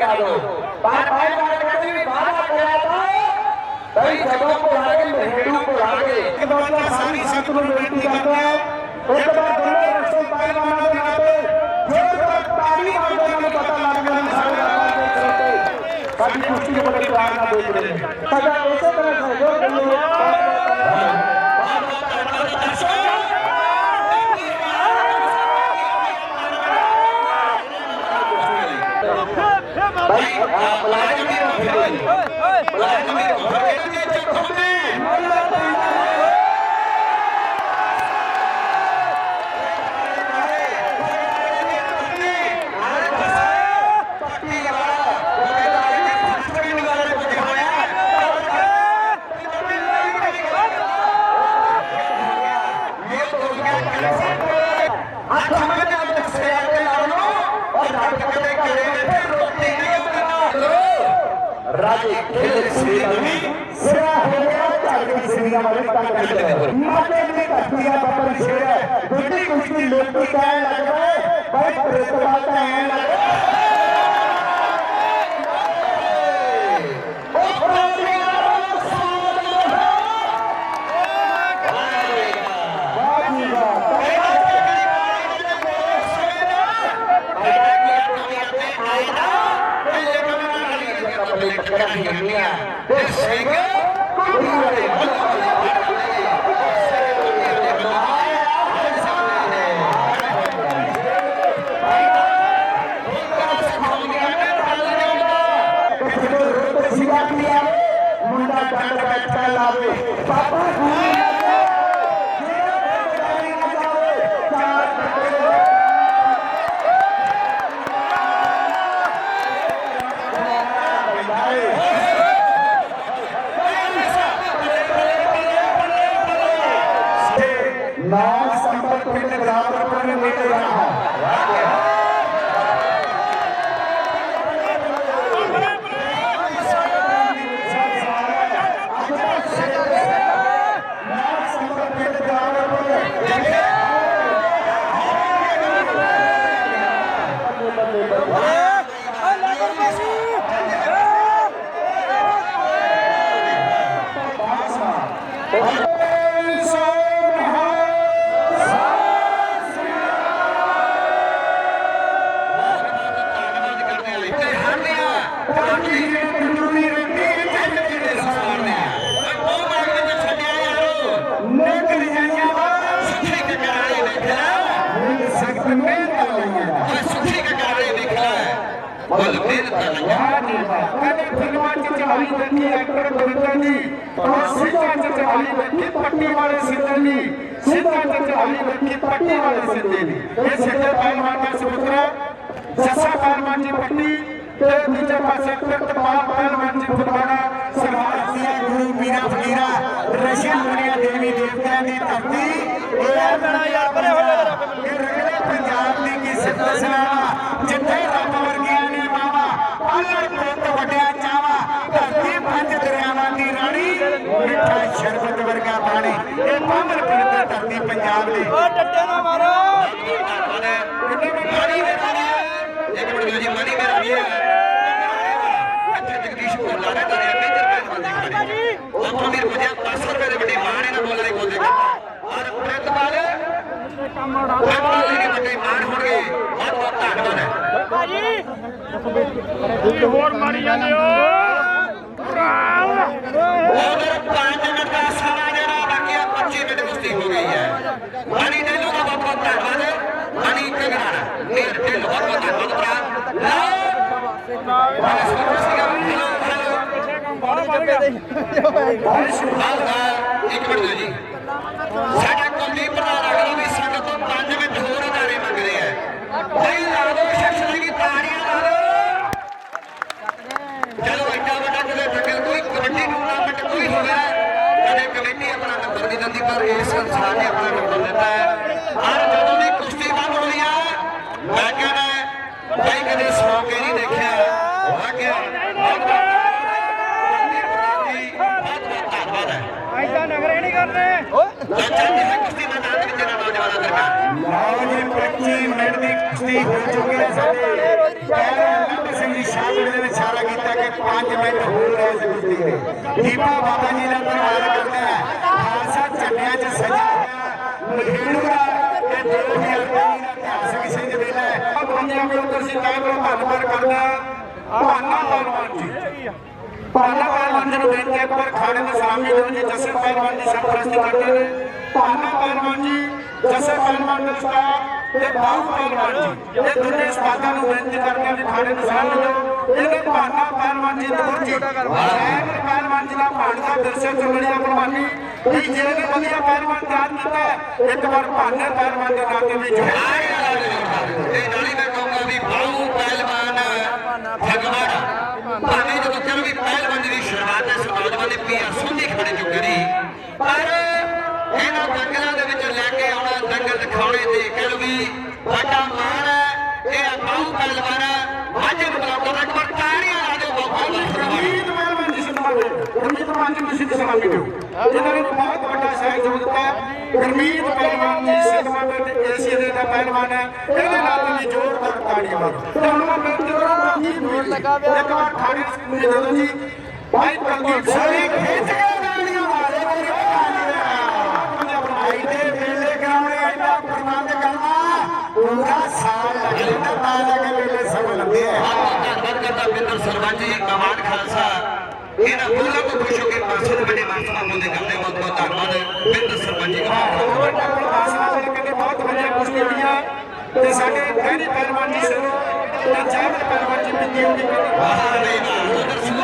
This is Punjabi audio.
ਪਿੰਡ ਕਰਾ ਦੋ ਪਰ ਮੈਂ ਗੱਲ ਕਰਦੀ ਵੀ ਵਾਦਾ ਕਰਿਆ ਤਾਂ ਬਈ ਜਦੋਂ ਪੁਰਾਣੇ ਮਹਿੰਦੂ ਪੁਰਾਣੇ ਇੱਕ ਵਾਰ ਸਾਰੀ ਸੰਗਤ ਨੂੰ ਬੇਨਤੀ ਕਰਦਾ ਹਾਂ। ਇੱਕ ਵਾਰ ਦੋਨੇ ਰਸਤੇ ਪਹਿਲਵਾਨਾਂ ਦੇ ਨਾਤੇ ਜੇਕਰ ਤਾੜੀ ਮਾਰਦੇ ਉਹਨਾਂ ਨੂੰ ਪਤਾ ਲੱਗ ਗਿਆ ਵੀ ਸਾਡੇ ਆਪਾਂ ਦੇ ਚਲਤੇ ਸਾਡੀ ਕੁਸ਼ਤੀ ਦੇ ਬੜੇ ਪਿਆਰ ਨਾਲ ਦੇਖ ਰਹੇ ਨੇ ਸਾਡਾ ਇਸੇ ਤਰ੍ਹਾਂ ਸਹਿਯੋਗ ਕਰੀਏ ਹੱਥ ਮੰਗੇ ਤੇ ਸਿਰ ਤੇ ਲਾ ਲਓ ਔਰ ਰੱਬ ਕਦੇ ਘਰੇ ਬੈਠੇ ਰੋਟੀ ਨਹੀਂ ਬਣਾਓ ਰਾਜੇ ਖੇਡ ਸ੍ਰੀ ਸਿਰਾ ਹੋ ਗਿਆ ਦੇ ਸਿੰਘਾਂ ਵਾਲੇ ਤੰਗ ਕਰਦੇ ਮਾਤੇ ਦੀ ਧਰਤੀ ਆ ਬੱਬਰ ਹੈ ਦੂਜੀ ਕੁਸ਼ਤੀ ਲੋਕੀ ਕਹਿਣ ਲੱਗ ਪਏ ਬਈ ਪ੍ਰਿਤਵਾ ਤਾਂ ਐਂ ਲੱਗ ਉਹ ਮੁੰਡਾ ਡੰਡ ਬੈਠਾ ਲਾਵੇ ਪਾਪਾ ਖੂਨ ਸਖਤ ਮਿਹਨਤ ਕਦੇ ਫਿਲਮਾਂ ਚ ਚਲਾਈ ਦੇਖੀ ਐਕਟਰ ਗੁਰਿੰਦਰ ਜੀ ਔਰ ਚ ਚਲਾਈ ਦੇਖੀ ਪੱਟੀ ਵਾਲੇ ਸਿੱਧੇ ਜੀ ਸਿੱਧਾ ਚ ਚਲਾਈ ਦੇਖੀ ਪੱਟੀ ਵਾਲੇ ਸਿੱਧੇ ਜੀ ਇਹ ਸਿੱਧੇ ਪਹਿਲਵਾਨ ਦਾ ਸੁਪੁੱਤਰ ਜੱਸਾ ਪਹਿਲਵਾਨ ਜੀ ਪੱਟੀ ਤੇ ਦੂਜੇ ਪਾਸੇ ਪ੍ਰਿਤਪਾਲ ਪਹਿਲਵਾਨ ਜੀ ਫੁਲਵਾੜਾ ਸਰਦਾਰ ਸਿੰਘ ਗੁਰੂ ਮੀਰਾ ਫਕੀਰਾ ਰਸ਼ੀਆ ਦੁਨੀਆ ਦੇਵੀ ਦੇਵਤਿਆਂ ਦੀ ਧਰਤੀ। ਇਹ ਬਣਾ ਯਾਰ ਬਰੇ ਹੋ ਇਹ ਰਗੜੇ ਪੰਜਾਬ ਦੀ ਕੀ ਸਿੱਧ ਸਲਾਵਾ ਜਿੱਥੇ ਰੱਬ ਵਰਗਿਆਂ ਨੇ ਮਾਵਾ ਪਾਲਣ ਪੁੱਤ ਵੱਡਿਆ ਚਾਵਾ ਧਰਤੀ ਪੰਜ ਦਰਿਆਵਾਂ ਦੀ ਰਾਣੀ ਮਿੱਠਾ ਸ਼ਰਬਤ ਵਰਗਾ ਪਾਣੀ। ਇਹ ਪਾਵਨ ਪਵਿੱਤਰ ਧਰਤੀ ਪੰਜਾਬ ਦੀ। ਓ ਡੱਡੇ ਨਾ ਮਾਰੋ। ਇੱਕ ਮਿੰਟ ਜੀ ਮਨੀ ਮੇਰਾ ਵੀ ਹੈ ਇੱਥੇ ਜਗਦੀਸ਼ ਭੋਲਾ ਨੇ ਤਾਰੇ ਮੇਜਰ ਪਹਿਲਵਾਨ ਦੇ ਖੜੇ ਉੱਥੋਂ ਵੀਰ ਪੁੱਜਿਆ 500 ਰੁਪਏ ਦੇ ਵੱਡੇ ਮਾਣ ਇਹਨਾਂ ਬੋਲਾਂ ਦੇ ਕੋਲ ਦੇ ਔਰ ਪ੍ਰਿਤਪਾਲ ਪ੍ਰਿਤਪਾਲ ਜੀ ਦੇ ਵੱਡੇ ਮਾਣ ਹੋਣਗੇ ਬਹੁਤ ਬਹੁਤ ਧੰਨਵਾਦ ਹੈ ਭਾਜੀ ਹੋਰ ਮਾਰੀ ਜਾਂਦੇ ਹੋ ਉਧਰ 5 ਮਿੰਟ ਦਾ ਸਮਾਂ ਜਿਹੜਾ ਬਾਕੀ ਆ 25 ਮਿੰਟ ਕੁਸ਼ਤੀ ਹੋ ਗਈ ਹੈ ਮਨੀ ਢਿੱਲੋਂ ਦਾ ਬਹੁਤ ਬਹੁਤ ਧੰਨਵਾਦ ਮਨੀ ਕੰਗਰਾਣਾ ਮੇਰ ਢਿੱਲੋਂ ਬਹੁਤ ਬਹੁਤ ਧੰਨਵਾਦ ਭਰਾ ਲਓ ਵਾਲੇ ਸੁਣ ਸੀਗਾ ਇੱਕ ਮਿੰਟ ਦਿਓ ਜੀ ਸਾਡਾ ਕੁਲਦੀਪ ਪ੍ਰਧਾਨ ਅਗਲਾ ਵੀ ਸੰਗਤ ਤੋਂ 5 ਮਿੰਟ ਹੋਰ ਇਦਾਰੇ ਮੰਗਦੇ ਆ ਭਾਈ ਲਾ ਦਿਓ ਸ਼ਖਸ ਦੀ ਤਾੜੀਆਂ ਲਾ ਦਿਓ ਚਲੋ ਐਡਾ ਵੱਡਾ ਕਿਤੇ ਟੱਕਰ ਕੋਈ ਕਬੱਡੀ ਟੂਰਨਾਮੈਂਟ ਕੋਈ ਹੋਵੇ ਕਦੇ ਕਮੇਟੀ ਆਪਣਾ ਨੰਬਰ ਨਹੀਂ ਦਿੰਦੀ ਪਰ ਇਸ ਸੰਸਥਾ ਨੇ ਆਪਣਾ ਨੰਬਰ ਦਿੱਤਾ ਹੈ ਹਰ ਜਦੋਂ ਦੀ ਕੁਸ਼ਤੀ ਬੰਦ ਹੋਈ ਆ ਮੈਂ ਕਹਿੰਦਾ ਭਾਈ ਕਦੇ ਸੌ ਕੇ ਨਹੀਂ ਦੇਖਿਆ ਵਾਕਿਆ ਬਹੁਤ ਬਹੁਤ ਧੰਨਵਾਦ ਹੈ ਐਦਾਂ ਨਖਰੇ ਨਹੀਂ ਕਰਨੇ ਚਾਚਾ ਜੀ ਹੈ ਕੁਸ਼ਤੀ ਮੈਦਾਨ ਦੇ ਵਿੱਚ ਜਿਹੜਾ ਨੌਜਵਾਨਾਂ ਦਰਮਿਆਨ ਲਓ ਜੀ 25 ਮਿੰਟ ਦੀ ਕੁਸ਼ਤੀ ਹੋ ਚੁੱਕੀ ਹੈ ਸਾਡੇ ਕਹਿ ਰਹੇ ਸਿੰਘ ਜੀ ਸ਼ਾਹ 5 ਮਿੰਟ ਹੋਰ ਹੈ ਇਸ ਕੁਸ਼ਤੀ ਦੇ ਦੀਪਾ ਬਾਬਾ ਜੀ ਦਾ ਧੰਨਵਾਦ ਕਰਦਾ ਹੈ ਖਾਲਸਾ 'ਚ ਸਜਿਆ ਹੋਇਆ ਤੇ 2023 ਦਾ ਇਤਿਹਾਸਕ ਸਿੰਘ ਮੇਲਾ ਹੈ ਪੰਜਾਂ ਕੋਲ ਤੁਸੀਂ ਕਾਇਮ ਕਰੋ ਧੰਨਵਾਦ ਕਰਦਾ। ਭਾਨਾ ਪਹਿਲਵਾਨ ਜੀ। ਭਾਨਾ ਪਹਿਲਵਾਨ ਜੀ ਨੂੰ ਬੇਨਤੀ ਹੈ ਇੱਕ ਖਾਣੇ ਦੇ ਸਾਹਮਣੇ ਦਿਓ ਜੀ ਜਸਰ ਪਹਿਲਵਾਨ ਦੀ ਸਰਪ੍ਰਸਤੀ ਕਰਦੇ ਨੇ ਭਾਨਾ ਪਹਿਲਵਾਨ ਜੀ ਜਸਰ ਪਹਿਲਵਾਨ ਦੇ ਉਸਤਾਦ ਤੇ ਬਾਹੂ ਪਹਿਲਵਾਨ ਜੀ। ਇਹ ਦੋਨੇ ਉਸਤਾਦਾਂ ਨੂੰ ਬੇਨਤੀ ਕਰਦੇ ਹਾਂ ਖਾਣੇ ਦੇ ਸਾਹਮਣੇ ਦਿਓ ਇਹਦੇ ਭਾਨਾ ਪਹਿਲਵਾਨ ਜੀ ਦੂਰ ਜੀ ਰਹਿਮਤ ਪਹਿਲਵਾਨ ਜੀ ਦਾ ਭਾਣਾ ਦਰਸ਼ਨ ਚਮੜੀ ਦਾ ਕੁਰਬਾਨੀ ਵੀ ਜਿਹੜੇ ਵਧੀਆ ਪਹਿਲਵਾਨ ਤਿਆਰ ਕੀਤਾ ਇੱਕ ਵਾਰ ਭਾਨੇ ਪਹਿਲਵਾਨ ਦੇ ਨਾਤੇ ਵੀ ਜੁੜੇ ਤੇ ਨਾਲੀ ਮੈਂ ਕਹੂੰਗਾ ਵੀ ਬਾਹੂ ਪਹਿਲਵਾਨ ਭਗਵਾਨ ਭਾਵੇਂ ਜਦੋਂ ਚਲੋ ਵੀ ਪਹਿਲਵਾਨ ਦੀ ਸ਼ੁਰੂਆਤ ਹੈ ਸਮਾਜਵਾਨ ਨੇ ਪੀਆ ਸੁੰਦੀ ਖੜੇ ਚੁੱਕ ਕਰੀ। ਪਰ ਇਹਨਾਂ ਦੰਗਲਾਂ ਦੇ ਵਿੱਚ ਲੈ ਕੇ ਆਉਣਾ ਦੰਗਲ ਦਿਖਾਉਣੇ ਤੇ ਕਹਿ ਲਓ ਵੀ ਸਾਡਾ ਮਾਣ ਹੈ, ਇਹ ਆ ਬਾਹੂ ਪਹਿਲਵਾਨ ਅੱਜ ਬਲਾਕ ਦਾ ਇੱਕ ਵਾਰ ਤਾੜੀਆਂ ਲਾ ਦਿਓ ਬਾਹੂ ਪਹਿਲਵਾਨ ਗੁਰਮੀਤ ਪਹਿਲਵਾਨ ਜੀ ਪਹਿਲਵਾਨ ਜੀ ਤੁਸੀਂ ਸਲਾਮੀ ਦਿਓ ਜਿਨ੍ਹਾਂ ਨੇ ਬਹੁਤ ਵੱਡਾ ਸਹਿਯੋਗ ਦਿੱਤਾ ਹੈ। ਗੁਰਮੀਤ ਪਹਿਲਵਾਨ ਜੀ ਸਤਮਾਵੇ ਤੇ ਏਸ਼ੀਆ ਦੇ ਦਾ ਪਹਿਲਵਾਨ ਹੈ। ਇਹਦੇ ਨਾਲ ਵੀ ਜ਼ੋਰਦਾਰ ਤਾੜੀਆਂ ਮਾਰੋ। ਤੇ ਹੁਣ ਮੈਂ ਬੇਨਤੀ ਕਰਾਂਗਾ ਜੀ ਲਗਾ ਇੱਕ ਵਾਰ ਖਾੜੀ ਦੇ ਦਿਓ ਜੀ ਭਾਈ ਕੁਲਦੀਪ ਸਿੰਘ ਖਿੱਚ ਕੇ ਤਾੜੀਆਂ ਮਾਰੇ ਮੇਰੇ ਭਾਈ ਦੇ ਮੇਲੇ ਕਰਾਉਣੇ ਐਡਾ ਪ੍ਰਬੰਧ ਕਰਨਾ ਪੂਰਾ ਸਾਲ ਲੱਗ ਜਾਂਦਾ ਤਾਂ ਕੇ ਮੇਲੇ ਸਭ ਲੱਗਦੇ ਆ ਧੰਨਵਾਦ ਕਰਦਾ ਬਿੰਦਰ ਸਰਪੰਚ ਜੀ ਕਮਾਨ ਖਾਲਸਾ। ਇਹਨਾਂ ਬੋਲਾਂ ਤੋਂ ਖੁਸ਼ ਹੋ ਕੇ ਪਾਸੇ ਦੇ ਵੱਡੇ ਮਾਸਟਰ ਬੋਲਦੇ ਕਰਦੇ ਬਹੁਤ ਬਹੁਤ ਧੰਨਵਾਦ। ਬਿੰਦਰ ਸਰਪੰਚ ਜੀ ਦੇ ਕਹਿੰਦੇ ਬਹੁਤ ਵਧੀਆ ਕੁਸ਼ਤੀ ਹੋਈਆਂ ਤੇ ਸਾਡੇ ਗਹਿਰੀ ਪਹਿਲਵਾਨ ਜੀ ਸਨ ਤੇ ਜਾਬਰ ਪਹਿਲਵਾਨ ਜੀ ਬਿੰਦੀ ਹੋਈ ਵਾਹ ਨਹੀਂ ਵਾਹ। ਉਧਰ